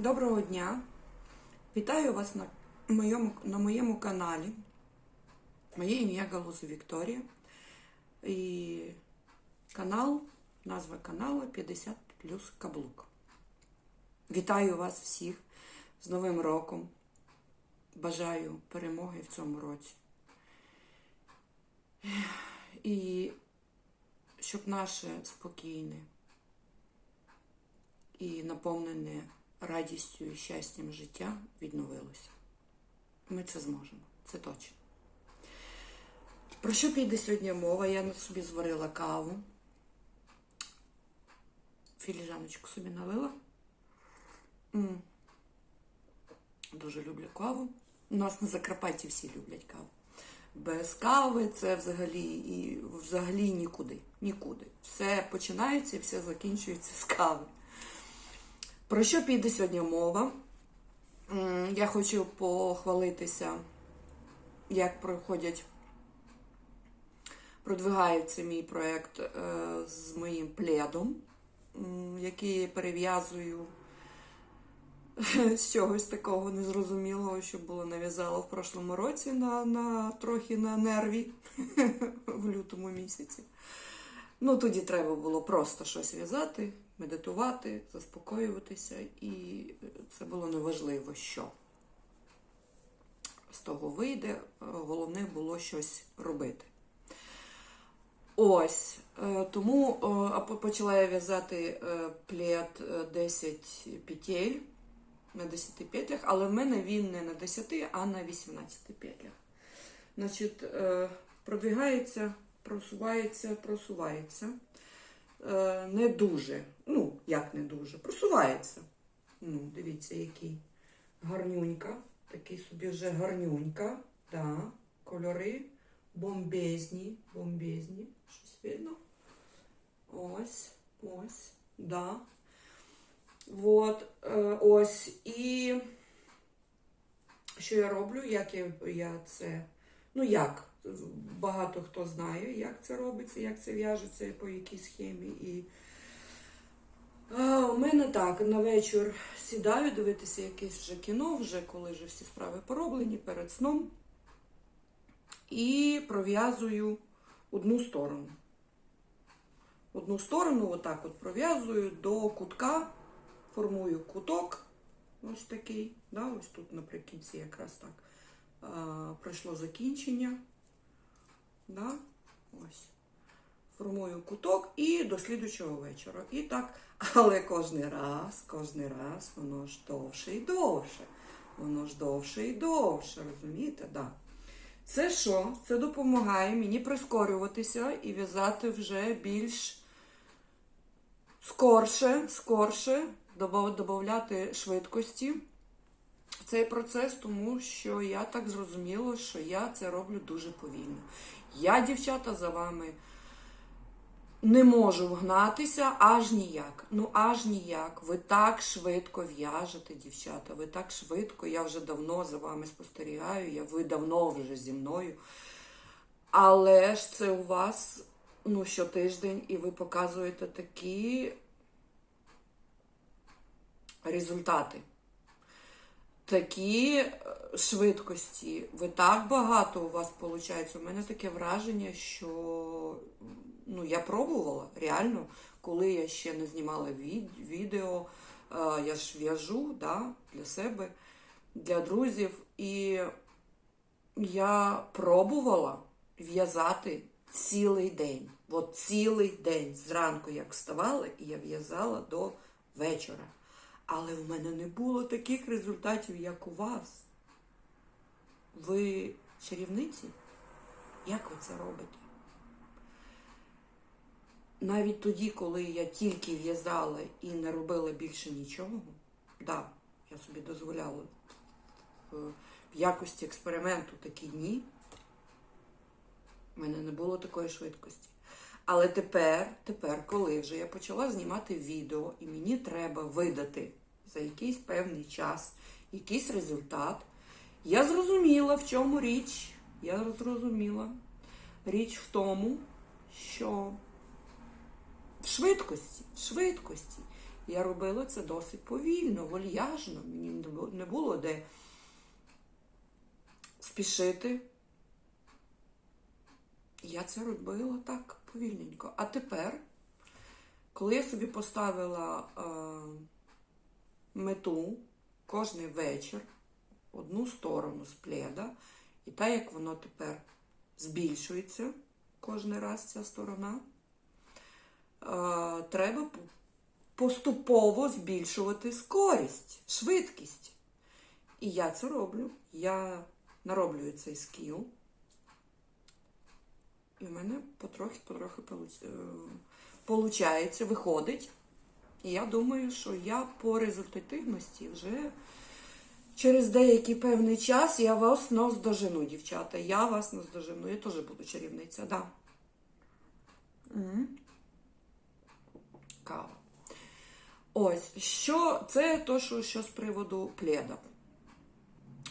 Доброго дня! Вітаю вас на моєму, на моєму каналі. Моє ім'я Галузу Вікторія. І канал, назва каналу 50 плюс каблук. Вітаю вас всіх з Новим роком. Бажаю перемоги в цьому році. І щоб наше спокійне і наповнене радістю і щастям життя відновилося. Ми це зможемо, це точно. Про що піде сьогодні мова? Я собі зварила каву. Філіжаночку собі налила. М. Дуже люблю каву. У нас на Закарпатті всі люблять каву. Без кави це взагалі і взагалі нікуди. Нікуди. Все починається і все закінчується з кави. Про що піде сьогодні мова? Я хочу похвалитися, як проходять, продвигається мій проєкт е, з моїм пледом, який я перев'язую з чогось такого незрозумілого, що було нав'язало в прошлому році на, на трохи на нерві в лютому місяці. Ну, тоді треба було просто щось в'язати, медитувати, заспокоюватися, і це було неважливо, що з того вийде. Головне було щось робити. Ось, е, тому е, почала я в'язати е, плед е, 10 петель на 10 петлях, але в мене він не на 10, а на 18 петлях. Значить, продвигається, просувається, просувається. Е, Не дуже. Ну, як не дуже, просувається. Ну, дивіться, який гарнюнька. Такий собі вже гарнюнька. Да. Кольори бомбезні, бомбезні. Щось видно? Ось, ось, да. Вот, е, ось. І що я роблю? Як я, я це. Ну як? Багато хто знає, як це робиться, як це в'яжеться, по якій схемі. І а, у мене так, на вечір сідаю дивитися якесь вже кіно, вже коли вже всі справи пороблені перед сном. І пров'язую одну сторону. Одну сторону, отак от пров'язую до кутка, формую куток. Ось такий. Да, ось тут наприкінці якраз так пройшло закінчення. Да? Ось. Формую куток і до слідучого вечора. І так, але кожен раз, кожен раз воно ж довше і довше. Воно ж довше і довше, розумієте? Да. Це що? Це допомагає мені прискорюватися і в'язати вже більш скорше, скорше, додати швидкості цей процес, тому що я так зрозуміла, що я це роблю дуже повільно. Я, дівчата, за вами не можу вгнатися аж ніяк. Ну аж ніяк. Ви так швидко в'яжете, дівчата. Ви так швидко. Я вже давно за вами спостерігаю. Я ви давно вже зі мною. Але ж це у вас ну, щотиждень, і ви показуєте такі результати. Такі е, швидкості. Ви так багато у вас виходить. У мене таке враження, що ну, я пробувала реально, коли я ще не знімала від, відео, е, я ж в'яжу да, для себе, для друзів. І я пробувала в'язати цілий день. От цілий день. Зранку як вставала, і я в'язала до вечора. Але в мене не було таких результатів, як у вас. Ви чарівниці? Як ви це робите? Навіть тоді, коли я тільки в'язала і не робила більше нічого, да, я собі дозволяла в в якості експерименту такі дні, в мене не було такої швидкості. Але тепер, тепер, коли вже я почала знімати відео, і мені треба видати за якийсь певний час якийсь результат, я зрозуміла, в чому річ. Я зрозуміла. Річ в тому, що в швидкості, в швидкості. Я робила це досить повільно, вольяжно. Мені не було де спішити. Я це робила так повільненько. А тепер, коли я собі поставила е, мету кожний вечір одну сторону з пледа, і так як воно тепер збільшується кожен раз ця сторона, е, треба поступово збільшувати скорість, швидкість. І я це роблю. Я нароблюю цей скіл. І в мене потрохи-потрохи е, получається, виходить. І я думаю, що я по результативності вже через деякий певний час я вас наздожену, дівчата. Я вас наздожену. Я теж буду чарівниця, да. Мгм. Кава. Ось, що це то, що, що з приводу пледа.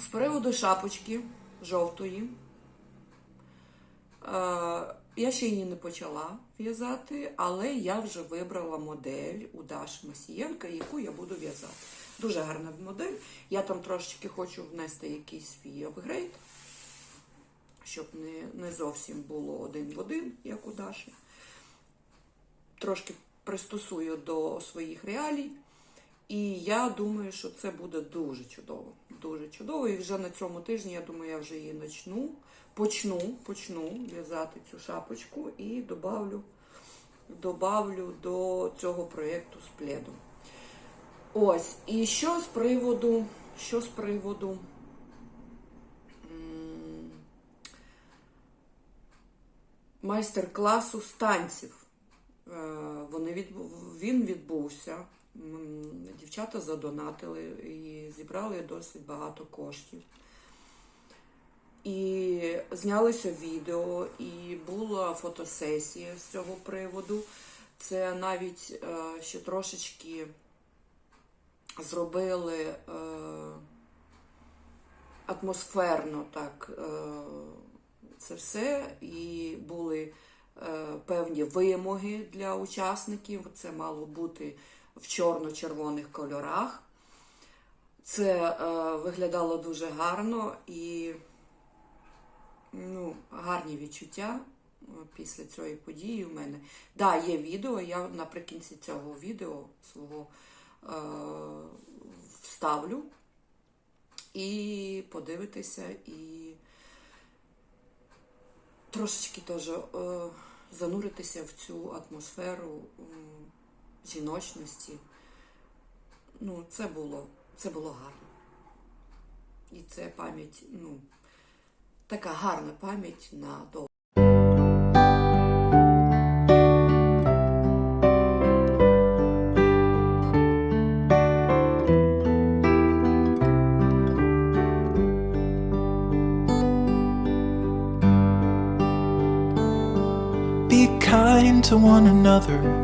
З приводу шапочки жовтої. Е, я ще її не почала в'язати, але я вже вибрала модель у Даші Масієнка, яку я буду в'язати. Дуже гарна модель. Я там трошечки хочу внести якийсь свій апгрейд, щоб не, не зовсім було один в один, як у Даші. Трошки пристосую до своїх реалій. І я думаю, що це буде дуже чудово. Дуже чудово. І вже на цьому тижні, я думаю, я вже її почну. Почну, почну в'язати цю шапочку і добавлю, добавлю до цього проєкту з пледом. Ось, і що з приводу, що з приводу майстер-класу з танців. Е, він відбувся. Дівчата задонатили і зібрали досить багато коштів. І знялося відео, і була фотосесія з цього приводу. Це навіть е, ще трошечки зробили е, атмосферно так е, це все, і були е, певні вимоги для учасників. Це мало бути в чорно-червоних кольорах. Це е, виглядало дуже гарно і ну, гарні відчуття е, після цієї події в мене. Да, є відео, я наприкінці цього відео свого е, вставлю і подивитися, і трошечки теж е, зануритися в цю атмосферу жіночності. Ну, це було, це було гарно. І це пам'ять, ну, така гарна пам'ять на довго. Be kind one another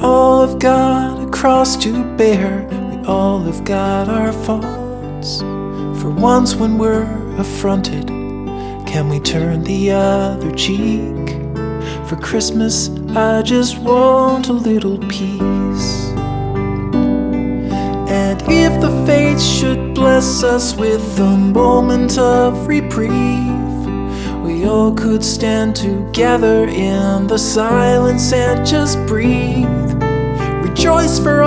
All have got a cross to bear, we all have got our faults. For once, when we're affronted, can we turn the other cheek? For Christmas, I just want a little peace. And if the fates should bless us with a moment of reprieve, we all could stand together in the silence and just breathe. Rejoice for all.